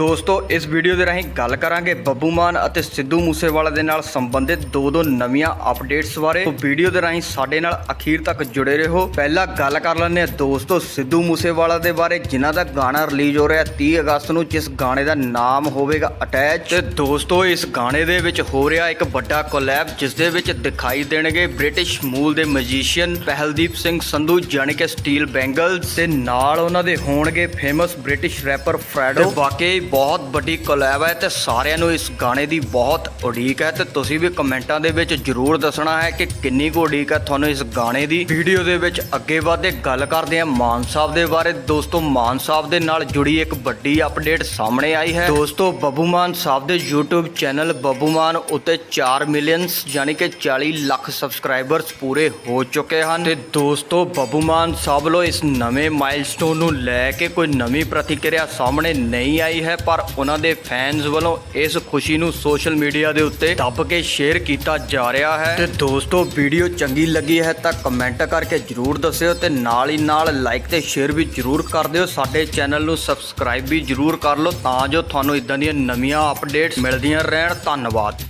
ਦੋਸਤੋ, ਇਸ ਵੀਡੀਓ ਦੇ ਰਾਹੀਂ ਗੱਲ ਕਰਾਂਗੇ ਬੱਬੂ ਮਾਨ ਅਤੇ ਸਿੱਧੂ ਮੂਸੇਵਾਲਾ ਦੇ ਨਾਲ ਸੰਬੰਧਿਤ ਦੋ ਦੋ ਨਵੀਆਂ ਅਪਡੇਟਸ ਬਾਰੇ। ਤੋਂ ਵੀਡੀਓ ਦੇ ਰਾਹੀਂ ਸਾਡੇ ਨਾਲ ਅਖੀਰ ਤੱਕ ਜੁੜੇ ਰਹੋ। ਪਹਿਲਾਂ ਗੱਲ ਕਰ ਲੈਂਦੇ ਹਾਂ ਦੋਸਤੋ, ਸਿੱਧੂ ਮੂਸੇਵਾਲਾ ਦੇ ਬਾਰੇ, ਜਿਨ੍ਹਾਂ ਦਾ ਗਾਣਾ ਰਿਲੀਜ਼ ਹੋ ਰਿਹਾ 30 ਅਗਸਤ ਨੂੰ, ਜਿਸ ਗਾਣੇ ਦਾ ਨਾਮ ਹੋਵੇਗਾ ਅਟੈਚ ਤੇ ਦੋਸਤੋ, ਇਸ ਗਾਣੇ ਦੇ ਵਿੱਚ ਹੋ ਰਿਹਾ ਇੱਕ ਵੱਡਾ ਕੋਲੈਬ ਜਿਸ ਦੇ ਵਿੱਚ ਦਿਖਾਈ ਦੇਣਗੇ ਬ੍ਰਿਟਿਸ਼ ਮੂਲ ਦੇ ਮੈਜੀਸ਼ੀਅਨ ਪਹਿਲਦੀਪ ਸਿੰਘ ਸੰਧੂ, ਜਾਣੀ ਕਿ ਸਟੀਲ ਬੈਂਗਲ ਤੇ ਨਾਲ ਉਹਨਾਂ ਦੇ ਹੋਣਗੇ ਫੇਮਸ ਬ੍ਰਿਟਿਸ਼ ਰੈਪਰ ਫਰੈਡੋ ਵਾਕਈ ਬਹੁਤ ਵੱਡੀ ਕੋਲੈਬ ਹੈ ਤੇ ਸਾਰਿਆਂ ਨੂੰ ਇਸ ਗਾਣੇ ਦੀ ਬਹੁਤ ਉਡੀਕ ਹੈ ਤੇ ਤੁਸੀਂ ਵੀ ਕਮੈਂਟਾਂ ਦੇ ਵਿੱਚ ਜਰੂਰ ਦੱਸਣਾ ਹੈ ਕਿ ਕਿੰਨੀ ਕੁ ਉਡੀਕ ਹੈ ਤੁਹਾਨੂੰ ਇਸ ਗਾਣੇ ਦੀ। ਵੀਡੀਓ ਦੇ ਵਿੱਚ ਅੱਗੇ ਵਧਦੇ ਗੱਲ ਕਰਦੇ ਹਾਂ ਮਾਨ ਸਾਹਿਬ ਦੇ ਬਾਰੇ। ਦੋਸਤੋ, ਮਾਨ ਸਾਹਿਬ ਦੇ ਨਾਲ ਜੁੜੀ ਇੱਕ ਵੱਡੀ ਅਪਡੇਟ ਸਾਹਮਣੇ ਆਈ ਹੈ। ਦੋਸਤੋ, ਬੱਬੂ ਮਾਨ ਸਾਹਿਬ ਦੇ YouTube ਚੈਨਲ ਬੱਬੂ ਮਾਨ ਉੱਤੇ 4 ਮਿਲੀਅਨਸ ਯਾਨੀ ਕਿ 40 ਲੱਖ ਸਬਸਕ੍ਰਾਈਬਰਸ ਪੂਰੇ ਹੋ ਚੁੱਕੇ ਹਨ। ਤੇ ਦੋਸਤੋ, ਬੱਬੂ ਮਾਨ ਸਾਹਿਬ ਵੱਲੋਂ ਇਸ ਨਵੇਂ ਮਾਈਲਸਟੋਨ ਨੂੰ ਲੈ ਕੇ ਕੋਈ ਨਵੀਂ ਪ੍ਰਤੀਕਿਰਿਆ ਸਾਹਮਣੇ ਨਹੀਂ ਆਈ ਹੈ। ਪਰ ਉਹਨਾਂ ਦੇ ਫੈਨਸ ਵੱਲੋਂ ਇਸ ਖੁਸ਼ੀ ਨੂੰ ਸੋਸ਼ਲ ਮੀਡੀਆ ਦੇ ਉੱਤੇ ਦੱਬ ਕੇ ਸ਼ੇਅਰ ਕੀਤਾ ਜਾ ਰਿਹਾ ਹੈ। ਤੇ ਦੋਸਤੋ ਵੀਡੀਓ ਚੰਗੀ ਲੱਗੀ ਹੈ ਤਾਂ ਕਮੈਂਟ ਕਰਕੇ ਜਰੂਰ ਦੱਸਿਓ ਤੇ ਨਾਲ ਹੀ ਨਾਲ ਲਾਈਕ ਤੇ ਸ਼ੇਅਰ ਵੀ ਜਰੂਰ ਕਰ ਦਿਓ। ਸਾਡੇ ਚੈਨਲ ਨੂੰ ਸਬਸਕ੍ਰਾਈਬ ਵੀ ਜਰੂਰ ਕਰ ਲਓ ਤਾਂ ਜੋ ਤੁਹਾਨੂੰ ਇਦਾਂ ਦੀਆਂ ਨਵੀਆਂ ਅਪਡੇਟਸ ਮਿਲਦੀਆਂ ਰਹਿਣ। ਧੰਨਵਾਦ।